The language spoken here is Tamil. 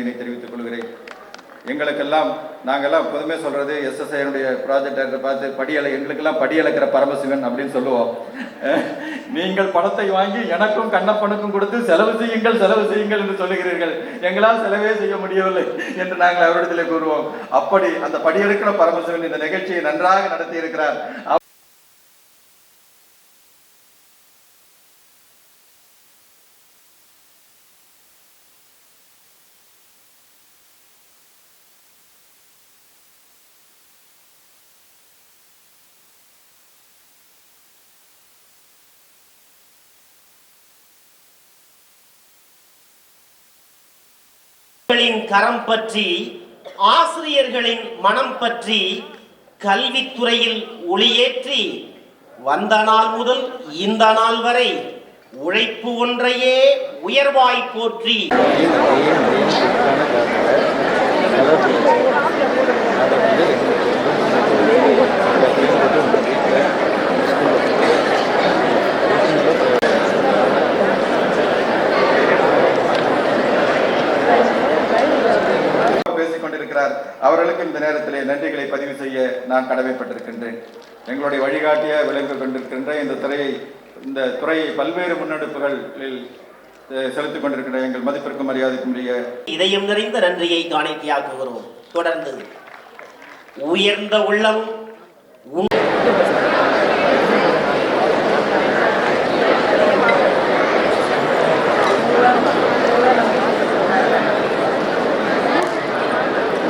நன்றியினை தெரிவித்துக் கொள்கிறேன். எங்களுக்கெல்லாம் நாங்கெல்லாம் எப்போதுமே சொல்றது எஸ்எஸ்ஐனுடைய ப்ராஜெக்ட் பார்த்து படியலை எங்களுக்கெல்லாம் படியலைக்கிற பரமசிவன் அப்படின்னு சொல்லுவோம். நீங்கள் பணத்தை வாங்கி எனக்கும் கண்ணப்பனுக்கும் கொடுத்து செலவு செய்யுங்கள் செலவு செய்யுங்கள் என்று சொல்லுகிறீர்கள். எங்களால் செலவே செய்ய முடியவில்லை என்று நாங்கள் அவரிடத்தில் கூறுவோம். அப்படி அந்த படியெடுக்கிற பரமசிவன் இந்த நிகழ்ச்சியை நன்றாக நடத்தி இருக்கிறார் ஆசிரியர்களின் கரம் பற்றி ஆசிரியர்களின் மனம் பற்றி கல்வித்துறையில் ஒளியேற்றி வந்த நாள் முதல் இந்த நாள் வரை உழைப்பு ஒன்றையே உயர்வாய் போற்றி. இருக்கிறார் அவர்களுக்கு இந்த நேரத்திலே நன்றிகளை பதிவு செய்ய நான் கடமைப்பட்டிருக்கின்றேன். எங்களுடைய வழிகாட்டிய விளங்கு கொண்டிருக்கின்ற இந்த துறையை இந்த துறையை பல்வேறு முன்னெடுப்புகளில் செலுத்திக் கொண்டிருக்கின்ற எங்கள் மதிப்பிற்கும் மரியாதைக்கும் உரிய இதயம் நிறைந்த நன்றியை காணிக்கையாக்குகிறோம் தொடர்ந்து. உயர்ந்த உள்ளம் உன்